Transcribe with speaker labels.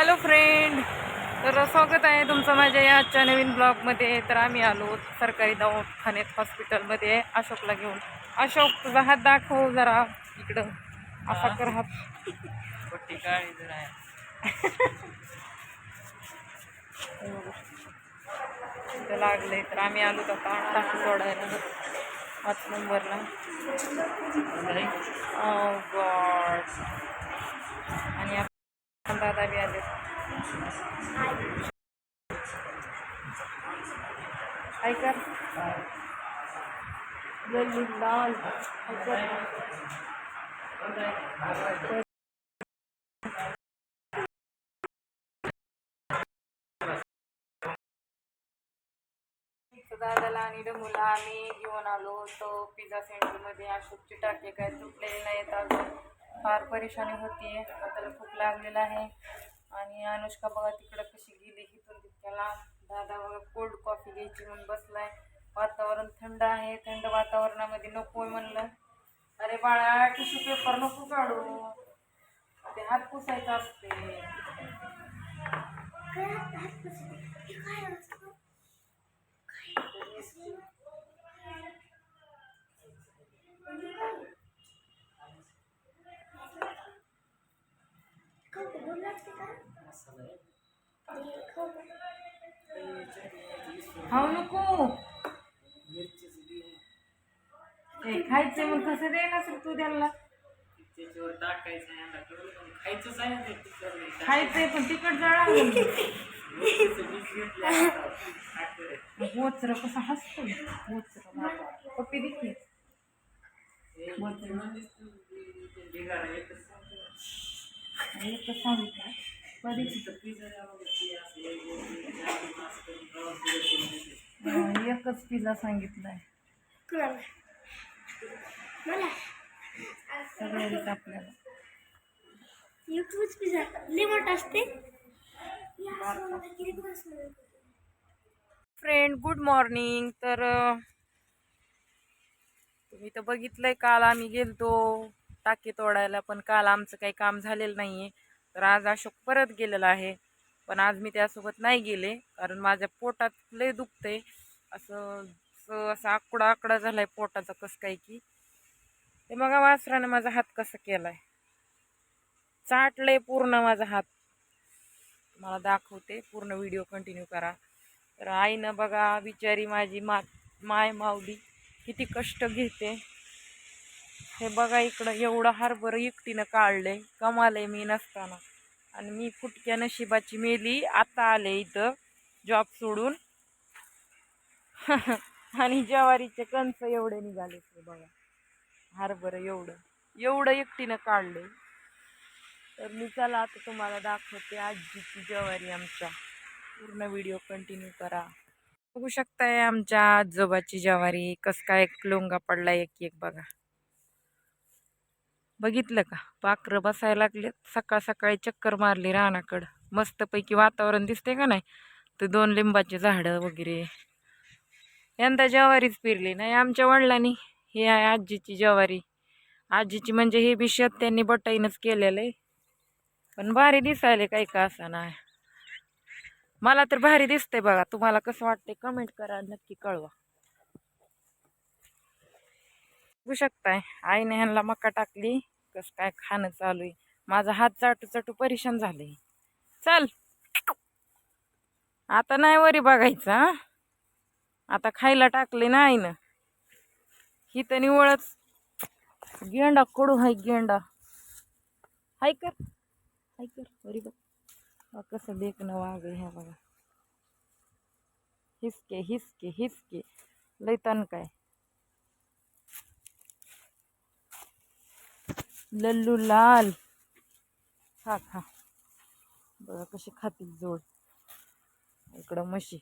Speaker 1: Hello friend तर स्वागत आहे तुमचं माझ्या या आजच्या नवीन ब्लॉगमध्ये तर आम्ही आलो सरकारी दवाखान्यात हॉस्पिटलमध्ये अशोकला घेऊन. अशोक तुझा हात दाखव जरा इकडं. असा कर हात. लागलंय. तर आम्ही आलो आता टाकी सोडायला. पाच नंबरला. Oh God. आणि आपण दादा बी आले ऐका लाल. दादाला आणि डमूला आम्ही घेऊन आलो होतो. पिझ्झा सेंटरमध्ये अशोकची टाके काय तुटलेले नाहीत अजून. फार परेशानी होती त्याला खूप लागलेला आहे. आणि अनुष्का बघा तिकडं कशी गेली इथून तितक्याला दादा बघा कोल्ड कॉफी घ्यायची म्हणून बसलाय. वातावरण थंड आहे थंड वातावरणामध्ये नको म्हणलं. अरे बाळा टिश्यू पेपर नको काढू. ते हात पुसायचं असते खाऊ नको ए, खायचंय मग कसं दे ना तू
Speaker 2: त्याच्यावर टाकायचं आता कळलं का? खायचंच आहे ते तिखट.
Speaker 1: खायचंय पण तिकट जळा. बोचर कसं हसतो बोचर पप्पी देखील
Speaker 2: तू, ते- ते सांगतो.
Speaker 1: एकच सांगितलं एकच पिझ्झा सांगितलाय. आपल्याला.
Speaker 3: युट्यूब पिझ्झा लिमट असते.
Speaker 1: फ्रेंड गुड मॉर्निंग तर तुम्ही तर बघितलंय काल आम्ही गेलतो टाके तोडायला पण काल आमचं काही काम झालेलं नाहीये. तर आज अशोक परत गेलेला आहे. पण आज मी त्यासोबत नाही गेले. कारण माझ्या पोटात लय दुखतंय. असं असं असा आकडा आकडा झालाय पोटाचा कसं काय की. ते मग वासरानं माझा हात कसा केलाय. चाटलंय पूर्ण माझा हात. मला दाखवते. पूर्ण व्हिडिओ कंटिन्यू करा. तर आईनं बघा बिचारी माझी मा माय माऊली किती कष्ट घेते. हे बघा इकडं एवढं हरभरं एकटीनं काढलंय. कमालय मी नसताना. आणि मी फुटक्या नशिबाची मेली. आता आले इथं जॉब सोडून. आणि ज्वारीचे कंच एवढे निघाले ते बघा. हरभरं एवढं. एवढं एकटीनं काढले तर मी चला आता तुम्हाला दाखवते आजीची ज्वारी आमच्या. पूर्ण व्हिडिओ कंटिन्यू करा. बघू शकताय आमच्या आजोबाची ज्वारी कस काय एक लोंगा पडला एक एक बघा. बघितलं का? पाखरं बसायला लागले सकाळ सकाळी चक्कर मारली रानाकडं. मस्तपैकी वातावरण दिसते का नाही? तर दोन लिंबाचे झाडं वगैरे. यंदा ज्वारीच पेरली नाही आमच्या वडिलांनी. हे आहे आजीची ज्वारी. आजीची म्हणजे हे बी शेत त्यांनी बटाईनच केलेलं आहे. पण भारी दिसायले काही का असा नाही. मला तर भारी दिसतंय बघा. तुम्हाला कसं वाटतंय? कमेंट करा. नक्की कळवा. बघू शकताय. आईने ह्यांना मका टाकली. कसं काय खाणं चालू आहे. माझा हात चाटू चाटू परेशान झाले. चल. आता नाही वरी बघायचा आता खायला टाकले ना आईनं. ही तर निवळच. गेंडा कडू हाय गेंडा. हाय कर. हाय कर. वरी बघ कसं देखणं वाग आहे ह्या बघा. हिसके हिसके हिसके. लय तण काय. लल्लू लाल. खा खा. बघा कशी खातील जोड. इकडं म्हशी.